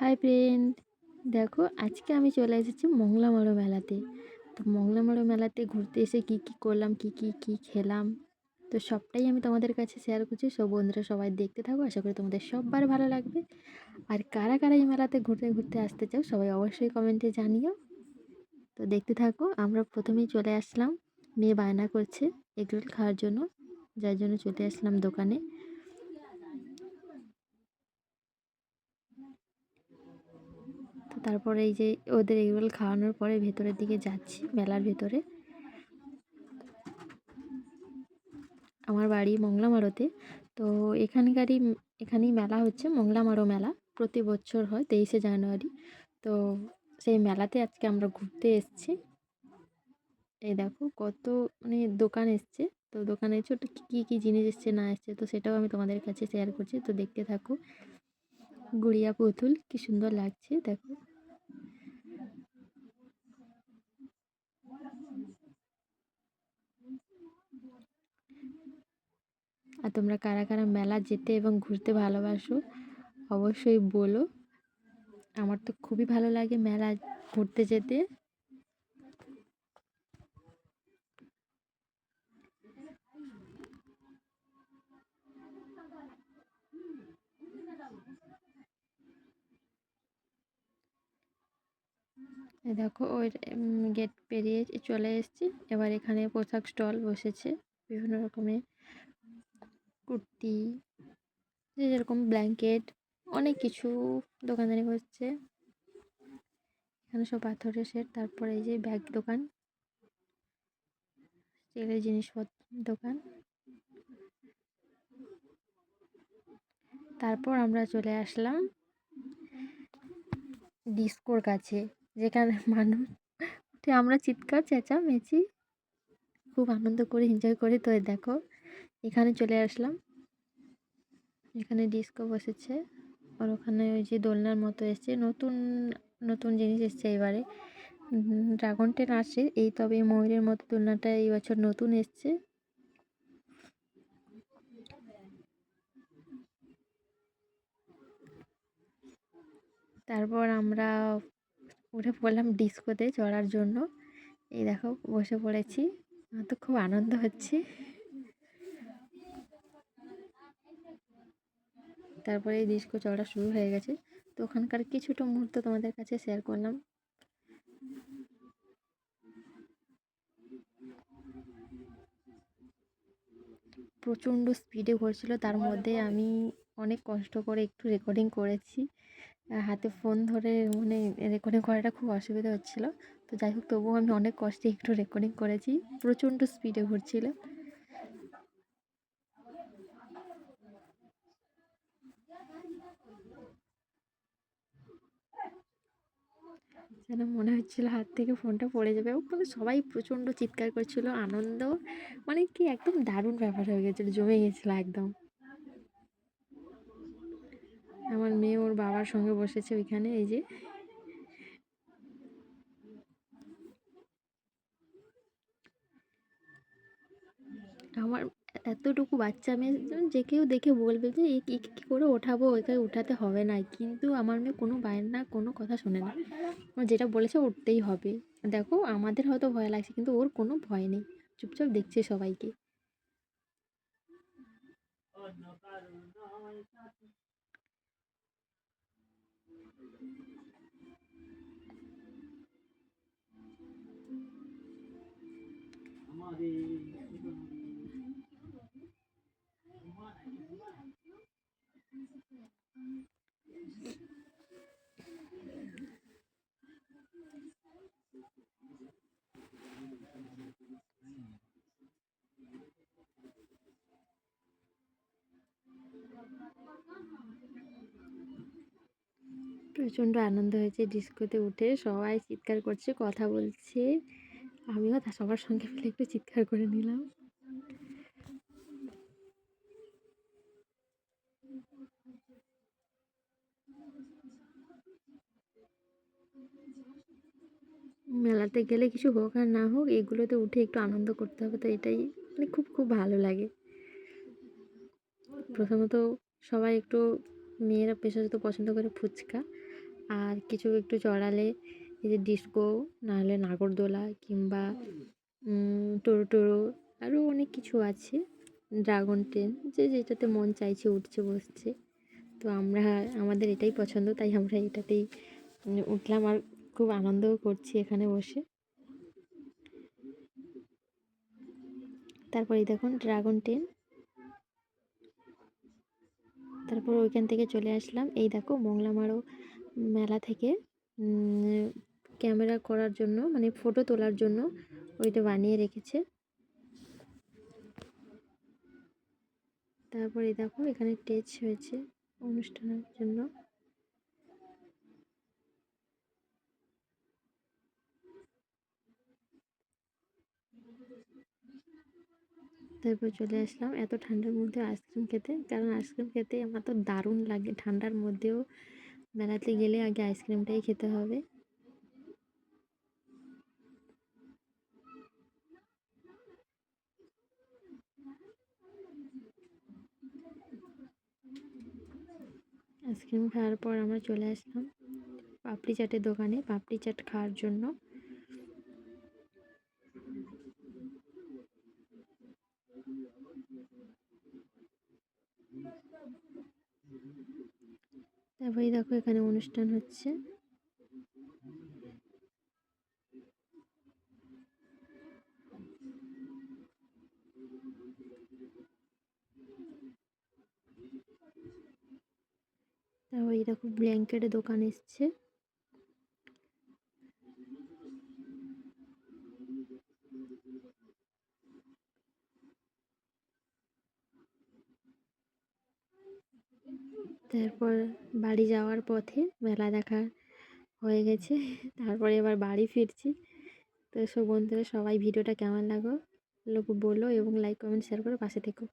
Hi friend. দেখো, আজকে আমি চলে এসেছি মংলামারো মেলাতে। তো মংলামারো মেলাতে ঘুরতে এসে কি কি করলাম, কি কি কি খেলাম? তো সবটাই আমি তোমাদের কাছে শেয়ার করছি। সব বন্ধুরা, সবাই দেখতে থাকো। আশা করি তোমাদের সববার ভালো লাগবে। আর কারা কারা এই মেলাতে ঘুরতে ঘুরতে আসতে চাও, সবাই অবশ্যই কমেন্টে জানিও। তো দেখতে থাকো, আমরা প্রথমেই চলে আসলাম। মেয়ে বায়না করছে এগরোল খাওয়ার জন্য। যার জন্য চলে আসলাম দোকানে তো তারপরে এই যে ওদের এগরোল খাওয়ানোর পরে ভেতরের দিকে যাচ্ছি, মেলার ভেতরে। আমার বাড়ি মংলামারোতে। তো এখানকারই এখানেই মেলা হচ্ছে মংলামারো মেলা। প্রতি বছর হয়, তেইশে জানুয়ারি। তো সেই মেলাতে আজকে আমরা ঘুরতে এসেছি। এই দেখো কত মানে দোকান এসছে। তো দোকানে ছোট কী কী জিনিস এসছে, না এসছে, তো সেটাও আমি তোমাদের কাছে শেয়ার করছি। তো দেখতে থাকো। গুড়িয়া পুতুল, কি সুন্দর লাগছে, দেখো। আর তোমরা কারা কারা মেলা যেতে এবং ঘুরতে ভালোবাসো, অবশ্যই বলো। আমার তো খুবই ভালো লাগে মেলা ঘুরতে যেতে। দেখো ওই গেট পেরিয়ে চলে এসেছি। এবার এখানে পোশাক স্টল বসেছে। বিভিন্ন রকমের কুর্তি যেরকম ব্ল্যাঙ্কেট অনেক কিছু দোকানদারি হচ্ছে এখানে সব পাথরের সেট, তারপরে এই যে ব্যাগ দোকান স্টিলের জিনিসপত্র দোকান। তারপর আমরা চলে আসলাম ডিস্কোর কাছে। যেখানে মানুষ উঠে আমরা চিৎকার, চেঁচামেচি, খুব আনন্দ করে এনজয় করে। তো দেখো, এখানে চলে আসলাম। এখানে ডিস্কো বসেছে। আর ওখানে ওই যে দোলনার মতো এসছে। নতুন নতুন জিনিস এসছে এবারে। ড্রাগন টেন আসে। এই তবে ময়ূরের মতো দোলনাটা এই বছর নতুন এসছে। তারপর আমরা উঠে পড়লাম ডিস্কোতে চড়ার জন্য। এই দেখো, বসে পড়েছি। আমার তো খুব আনন্দ হচ্ছে। তারপরে এই ডিস্কো চড়া শুরু হয়ে গেছে। তো ওখানকার কিছুটা মুহূর্ত তোমাদের কাছে শেয়ার করলাম। প্রচণ্ড স্পিডে ঘুরছিল। তার মধ্যে আমি অনেক কষ্ট করে একটু রেকর্ডিং করেছি। হাতে ফোন ধরে মানে রেকর্ডিং করাটা খুব অসুবিধা হচ্ছিল। তো যাই হোক, তবুও আমি অনেক কষ্টে একটু রেকর্ডিং করেছি। প্রচণ্ড স্পিডে ঘুরছিল। যেন মনে হচ্ছিল হাত থেকে ফোনটা পড়ে যাবে। ওখানে সবাই প্রচণ্ড চিৎকার করছিল, আনন্দ। মানে কি একদম দারুণ ব্যাপার হয়ে গেছিল, জমে গেছিল একদম। আমার মেয়ে ওর বাবার সঙ্গে বসেছে ওইখানে, এই যে। আমার এতটুকু বাচ্চা মেয়ে যে কেউ দেখে বলবে যে কী কী করে ওঠাবো, ওকে উঠাতে হবে না। কিন্তু আমার মেয়ে কোনো বায়না, কোনো কথা শোনে না। যেটা বলেছে উঠতেই হবে। দেখো, আমাদের হয়তো ভয় লাগছে, কিন্তু ওর কোনো ভয় নেই। চুপচাপ দেখছে সবাইকে। 他妈的 প্রচণ্ড আনন্দ হয়েছে ডিস্কোতে উঠে। সবাই চিৎকার করছে, কথা বলছে। আমিও তা সবার সঙ্গে মিলে একটু চিৎকার করে নিলাম। মেলাতে গেলে কিছু হোক আর না হোক, এগুলোতে উঠে একটু আনন্দ করতে হবে, তো এটাই মানে খুব খুব ভালো লাগে। প্রথমত সবাই একটু মেয়েরা বিশেষত পছন্দ করে ফুচকা। আর কিছু একটু চড়ালে এই যে ডিস্কো, নাহলে নাগরদোলা কিংবা টোরো টোটো আরও অনেক কিছু আছে। ড্রাগন ট্রেন, যে যেটাতে মন চাইছে উঠছে, বসছে। তো আমরা, আমাদের এটাই পছন্দ, তাই আমরা এটাতেই উঠলাম আর খুব আনন্দও করছি এখানে বসে। তারপরে দেখুন ড্রাগন ট্রেন। তারপর ওইখান থেকে চলে আসলাম। এই দেখো মংলামারো মেলা থেকে ক্যামেরা করার জন্য মানে ফটো তোলার জন্য ওইটা বানিয়ে রেখেছে। তারপরে দেখো, এখানে স্টেজ হয়েছে অনুষ্ঠানের জন্য। তারপর চলে আসলাম, এত ঠান্ডার মধ্যে আইসক্রিম খেতে, কারণ আইসক্রিম খেতে আমার তো দারুণ লাগে। ঠান্ডার মধ্যেও বেড়াতে গেলে আগে আইসক্রিমটাই খেতে হবে। আইসক্রিম খাওয়ার পর আমরা চলে আসলাম পাপড়ি চাটের দোকানে। পাপড়ি চাট খাওয়ার জন্য তারপরে দেখো এখানে অনুষ্ঠান হচ্ছে। তারপর এই দেখো ব্ল্যাঙ্কেটের দোকান এসছে। তারপর বাড়ি যাওয়ার পথে মেলা দেখা হয়ে গেছে। তারপরে এবার বাড়ি ফিরছি। তো সব বন্ধুরা সবাই ভিডিওটা কেমন লাগো লোক বলো এবং লাইক কমেন্ট শেয়ার করে পাশে থেকো।